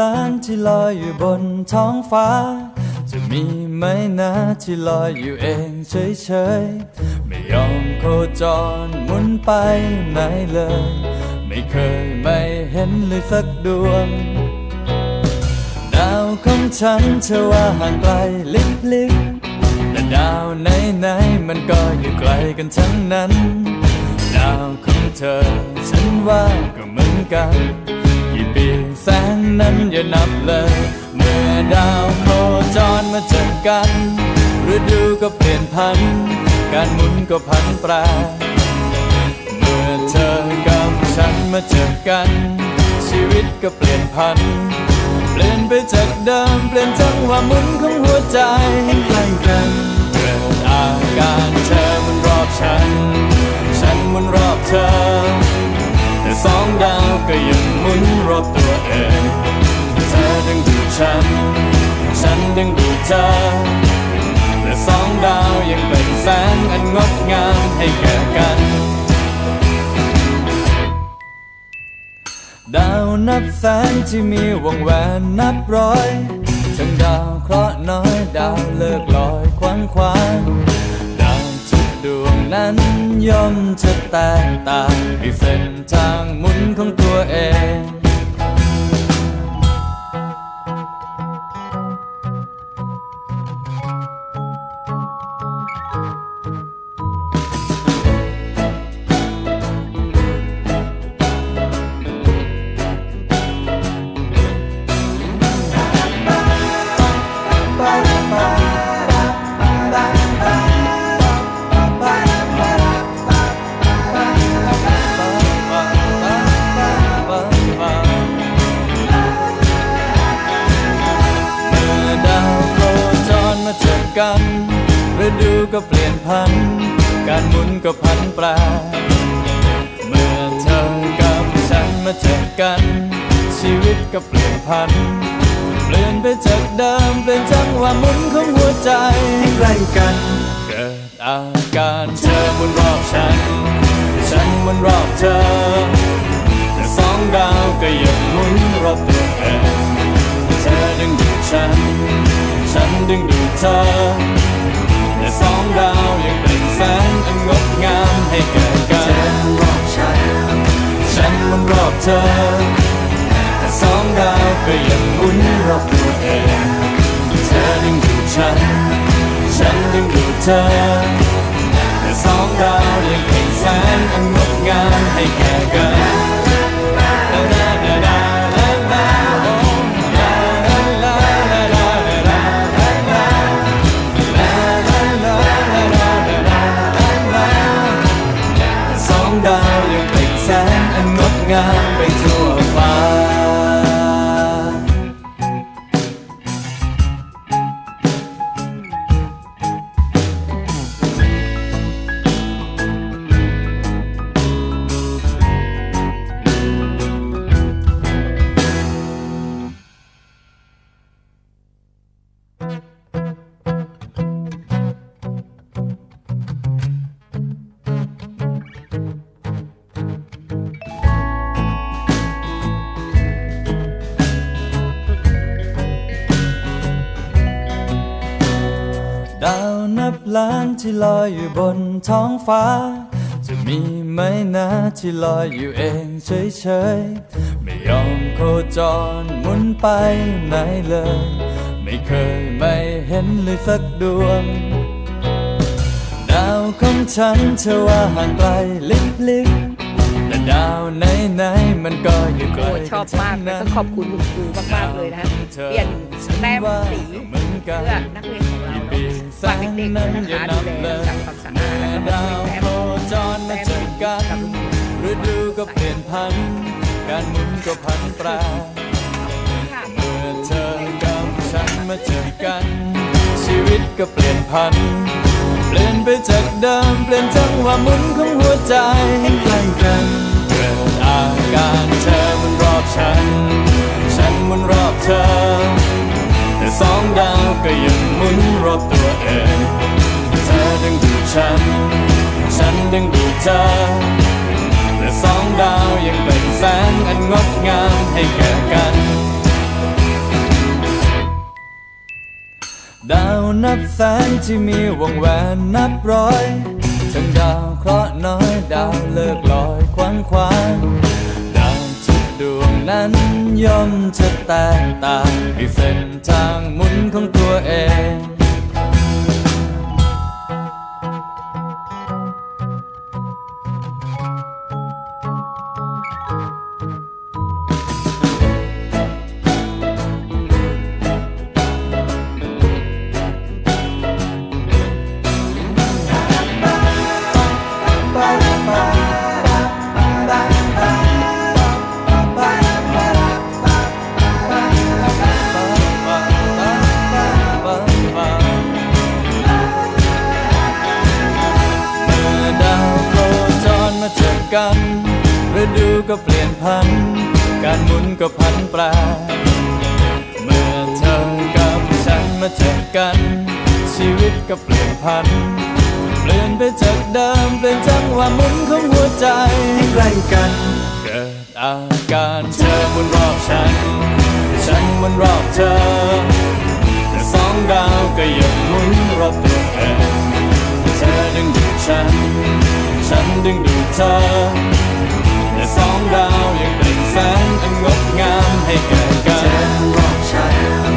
ล้านที่ลอยอยู่บนท้องฟ้า จะมีไหมนะที่ลอยอยู่เองเฉยๆ ไม่ยอมโคจรหมุนไปไหนเลย ไม่เคยไม่เห็นเลยสักดวง ดาวของฉันเชื่อว่าห่างไกลลิบๆแต่ดาวไหนๆมันก็อยู่ไกลกันทั้งนั้น ดาวของเธอฉันว่าก็เหมือนกัน ปีแสนนั้นอย่านับเลย เมื่อดาวโคจรมาเจอกันฤดูก็เปลี่ยนพัน การหมุนก็พันแปรเมื่อเธอกับฉันมาเจอกัน ชีวิตก็เปลี่ยนพัน เปลี่ยนไปจากเดิมเปลี่ยนจังหวะหมุนของหัวใจให้ใกล้กันเกิดอาการ เธอ และสองดาวยังเป็นแสงอันงดงามให้แก่กัน ดาวนับแสนที่มีวงแหวนนับร้อยทั้งดาวเคราะห์น้อยดาวเลิกลอยคว้างคว้างดาวทุกดวงนั้นย่อมจะแตกต่างในเส้นทางหมุนของตัวเอง กันฤดูก็เปลี่ยนพัน การหมุนก็พันแปรเมื่อเธอกับฉันมาเจอกัน ชีวิตก็เปลี่ยนพันเปลี่ยน ไปจากเดิม เปลี่ยนจังหวะหมุนของหัวใจให้ใกล้กัน เกิดอาการเธอหมุนรอบฉัน ฉันหมุนรอบเธอ แต่สองดาวก็ยังหมุนรอบตัวเองเธอดึงดูดฉัน ฉันดึงดูดเธอ แต่สองดาวยังเป็นแสงอันงดงามให้แก่กันเธอรอบฉัน ฉันมันรอบเธอ แต่สองดาวก็ยังหมุนรอบตัว เองเธอดึงดูดฉันฉันดึงดูดเธอแต่สองดาวยังเป็นแสงอันงดงามให้แก่กันสองดาวยังเป็นแสงอันงดงามไปทั่ว ล้านที่ลอยอยู่บนท้องฟ้า จะมีไหมนะที่ลอยอยู่เองเฉยๆ ไม่ยอมโคจรหมุนไปไหนเลย ไม่เคยไม่เห็นเลยสักดวง ดาวของฉันเชื่อว่าห่างไกลลิบๆแต่ดาวไหนๆมันก็อยู่ไกลโอ้ชอบมากเลยต้องขอบคุณคุณครูมากๆเลยนะฮะเปลี่ยนแต้มสีเพื่อนักเรียนของเราเนาะ ฝากเด็กๆด้วยนะคะดูแลรักษาความสะอาดแล้วก็มาช่วยแต้มโคจรมาเจอกันฤดูก็เปลี่ยนพันการหมุนก็พันแปรเมื่อเธอกับฉันมาเจอกัน ชีวิตก็เปลี่ยนพันเปลี่ยนไปจากเดิมเปลี่ยนจังหวะหมุนของหัวใจให้ใกล้กันเกิดอาการเธอมันรอบฉัน ฉันมุนรอบเธอ แต่สองดาวก็ยังหมุนรอบตัวเองเธอดึงดูดฉัน ฉันดึงดูดเธอแต่สองดาวยังเป็นแสงอันงดงามให้แก่กัน ดาวนับแสนที่มีวงแหวนนับร้อย ทั้งดาวเคราะห์น้อยดาวเลิกลอยควงควาน นั้นย่อมจะแตกต่างในเส้นทางหมุนของตัวเอง ฤดูก็เปลี่ยนพัน การหมุนก็พันแปรเมื่อเธอกับฉันมาเจอกัน ชีวิตก็เปลี่ยนพัน เปลี่ยนไปจากเดิมเป็นจังหวะหมุนของหัวใจใกล้กัน เกิดอาการเธอหมุนรอบฉัน ฉันหมุนรอบเธอ แต่สองดาวก็ยังหมุนรอบตัวเองเธอดึงดูดฉัน ฉันดึงดูดเธอ สองดาวยังเป็นแสงอันงดงามให้แก่กันรอบฉัน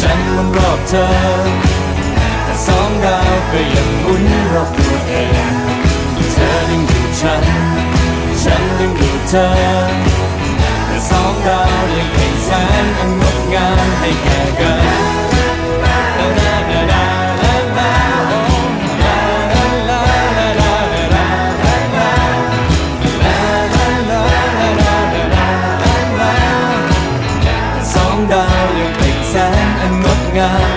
ฉันหมุนรอบเธอ แต่สองดาวก็ยังหมุนรอบตัวเองเธอดึงดูดฉัน ฉันดึงดูดเธอ แต่สองดาวยังเป็นแสงอันงดงามให้แก่กัน สอ